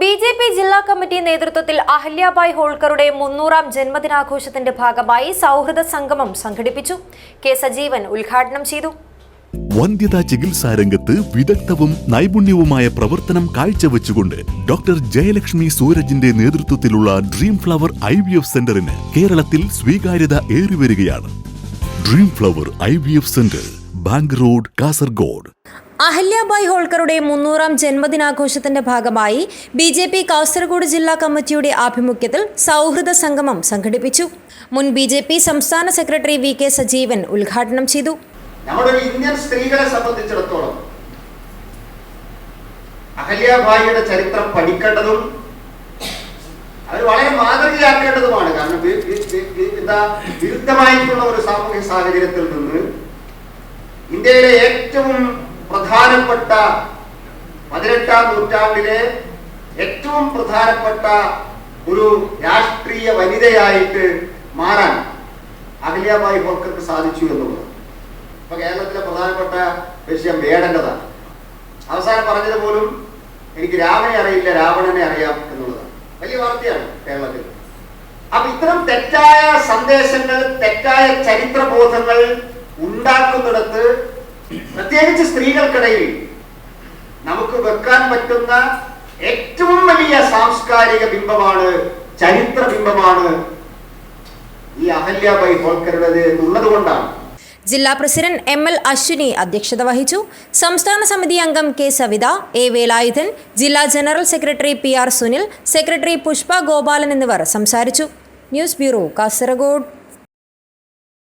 B J P ജില്ലാ committee നേതൃത്വത്തിൽ അഹല്യാബായ് ഹോൾക്കറുടെ മുന്നൂറാം ജന്മദിനാഘോഷത്തിന്റെ ഭാഗമായി സൗഹൃദ സംഗമം സംഘടിപ്പിച്ചു. കെ സജീവൻ ഉദ്ഘാടനം ചെയ്തു. വന്ധ്യതാ ചികിത്സാ രംഗത്ത് വിദഗ്ധവും നൈപുണ്യവുമായ പ്രവർത്തനം കാഴ്ചവെച്ചുകൊണ്ട് ഡോക്ടർ ജയലക്ഷ്മി സൂരജിന്റെ നേതൃത്വത്തിലുള്ള dream flower I V F സെന്ററിന് കേരളത്തിൽ സ്വീകാര്യത ഏറിവരികയാണ് dream flower I V F centre bank road Kasaragod. Ahilyabai ഹോൾക്കറുടെ മുന്നൂറാം ജന്മദിനാഘോഷത്തിന്റെ ഭാഗമായി ബി ജെ പി കാസർഗോഡ് ജില്ലാ കമ്മിറ്റിയുടെ ആഭിമുഖ്യത്തിൽ സൗഹൃദ സംഗമം സംഘടിപ്പിച്ചു. മുൻ ബി ജെ പി സംസ്ഥാന സെക്രട്ടറി വി കെ സജീവൻ ഉദ്ഘാടനം ചെയ്തു. നമ്മുടെ ഇന്ത്യൻ സ്ത്രീകളെ സംബന്ധിച്ചിടത്തോളം അഹല്യാബായിയുടെ ചരിത്രം പഠിക്കേണ്ടതും അവർ വളരെ മാതൃകയാക്കേണ്ടതുമാണ്. കാരണം എന്താ വിരുദ്ധമായിട്ടുള്ള ഒരു സാമൂഹ്യ സാഹചര്യത്തിൽ നിന്ന് ഇന്ത്യയിലെ ഏറ്റവും പ്രധാനപ്പെട്ട പതിനെട്ടാം നൂറ്റാണ്ടിലെ ഏറ്റവും പ്രധാനപ്പെട്ട ഒരു രാഷ്ട്രീയ വനിതയായിട്ട് മാറാൻ അഹല്യാബായി ഹോൾക്കർക്ക് സാധിച്ചു എന്നുള്ളത്. ഇപ്പൊ കേരളത്തിലെ പ്രധാനപ്പെട്ട വിഷയം വേണ്ടതാണ് അവസാനം പറഞ്ഞത് പോലും എനിക്ക് രാമനെ അറിയില്ല രാവണനെ അറിയാം എന്നുള്ളതാണ്. വലിയ വാർത്തയാണ് കേരളത്തിൽ. അപ്പൊ ഇത്തരം തെറ്റായ സന്ദേശങ്ങൾ തെറ്റായ ചരിത്രബോധങ്ങൾ ഉണ്ടാക്കുന്നിടത്ത് പ്രത്യേകിച്ച് സ്ത്രീകൾക്കിടയിൽ നമുക്ക് വെക്കാൻ പറ്റുന്ന ഏറ്റവും വലിയ സാംസ്കാരിക ബിംബമാണ് ചരിത്ര ബിംബമാണ് ഈ അഹല്യാബായി ഹോൾക്കറുടേത് എന്നുള്ളത് കൊണ്ടാണ്. ജില്ലാ പ്രസിഡന്റ് എം എൽ അശ്വിനി അധ്യക്ഷത വഹിച്ചു. സംസ്ഥാന സമിതി അംഗം കെ സവിത എ വേലായുധൻ ജില്ലാ general secretary P R Sunil secretary Pushpa Gopalan എന്നിവർ സംസാരിച്ചു. News bureau Kasaragod.